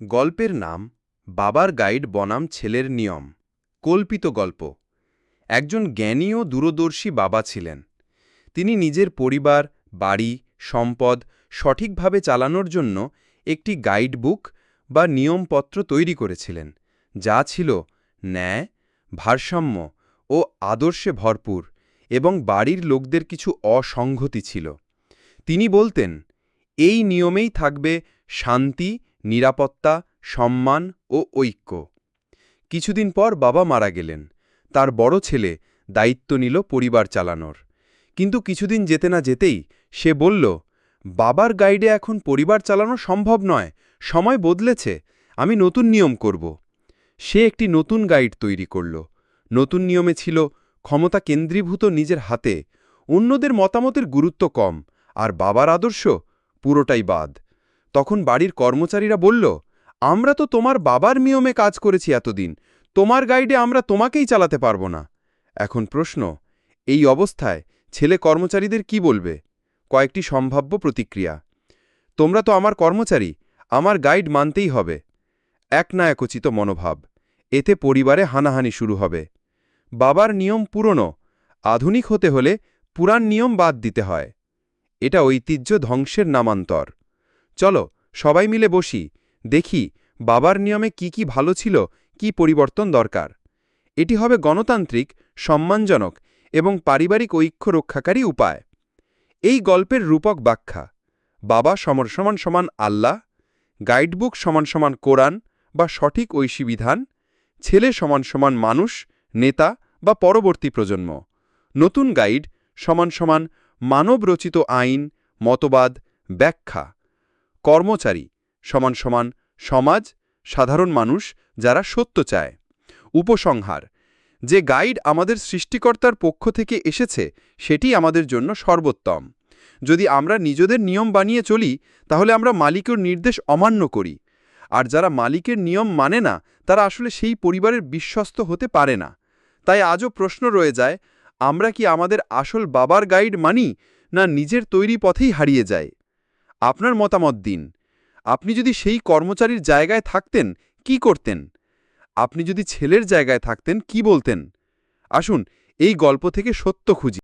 গল্পের নাম, বাবার গাইড বনাম ছেলের নিয়ম, কল্পিত গল্প। একজন জ্ঞানী ও দূরদর্শী বাবা ছিলেন। তিনি নিজের পরিবার, বাড়ি, সম্পদ সঠিকভাবে চালানোর জন্য একটি গাইড বুক বা নিয়মপত্র তৈরি করেছিলেন, যা ছিল ন্যায়, ভারসাম্য ও আদর্শে ভরপুর এবং বাড়ির লোকদের কিছু অসংহতি ছিল। তিনি বলতেন, এই নিয়মেই থাকবে শান্তি নিরাপত্তা, সম্মান ও ঐক্য। কিছুদিন পর বাবা মারা গেলেন। তার বড় ছেলে দায়িত্ব নিল পরিবার চালানোর। কিন্তু কিছুদিন যেতে না যেতেই সে বলল, বাবার গাইডে এখন পরিবার চালানো সম্ভব নয়, সময় বদলেছে, আমি নতুন নিয়ম করব। সে একটি নতুন গাইড তৈরি করল। নতুন নিয়মে ছিল ক্ষমতা কেন্দ্রীভূত নিজের হাতে, অন্যদের মতামতের গুরুত্ব কম, আর বাবার আদর্শ পুরোটাই বাদ। তখন বাড়ির কর্মচারীরা বলল, আমরা তো তোমার বাবার নিয়মে কাজ করেছি এতদিন। তোমার গাইডে আমরা তোমাকেই চালাতে পারব না। এখন প্রশ্ন, এই অবস্থায় ছেলে কর্মচারীদের কি বলবে? কয়েকটি সম্ভাব্য প্রতিক্রিয়া, তোমরা তো আমার কর্মচারী, আমার গাইড মানতেই হবে। এক না একচিত মনোভাব, এতে পরিবারে হানাহানি শুরু হবে। বাবার নিয়ম পুরনো, আধুনিক হতে হলে পুরান নিয়ম বাদ দিতে হয়। এটা ঐতিহ্য ধ্বংসের নামান্তর। চলো, সবাই মিলে বসি, দেখি বাবার নিয়মে কি কি ভালো ছিল, কি পরিবর্তন দরকার। এটি হবে গণতান্ত্রিক, সম্মানজনক এবং পারিবারিক ঐক্য রক্ষাকারী উপায়। এই গল্পের রূপক ব্যাখ্যা, বাবা সমান সমান সমান আল্লাহ, গাইডবুক সমান সমান কোরআন বা সঠিক ঐশী বিধান ছেলে সমান সমান মানুষ, নেতা বা পরবর্তী প্রজন্ম, নতুন গাইড সমান সমান মানবরচিত আইন, মতবাদ, ব্যাখ্যা। কর্মচারী সমান সমান সমাজ, সাধারণ মানুষ যারা সত্য চায়। উপসংহার, যে গাইড আমাদের সৃষ্টিকর্তার পক্ষ থেকে এসেছে, সেটি আমাদের জন্য সর্বোত্তম। যদি আমরা নিজেদের নিয়ম বানিয়ে চলি, তাহলে আমরা মালিকের নির্দেশ অমান্য করি। আর যারা মালিকের নিয়ম মানে না, তারা আসলে সেই পরিবারের বিশ্বস্ত হতে পারে না। তাই আজও প্রশ্ন রয়ে যায়, আমরা কি আমাদের আসল বাবার গাইড মানি, না নিজের তৈরি পথেই হারিয়ে যায় আপনার মতামত দিন। আপনি যদি সেই কর্মচারীর জায়গায় থাকতেন, কি করতেন? আপনি যদি ছেলের জায়গায় থাকতেন, কি বলতেন? আসুন, এই গল্প থেকে সত্য খুঁজি।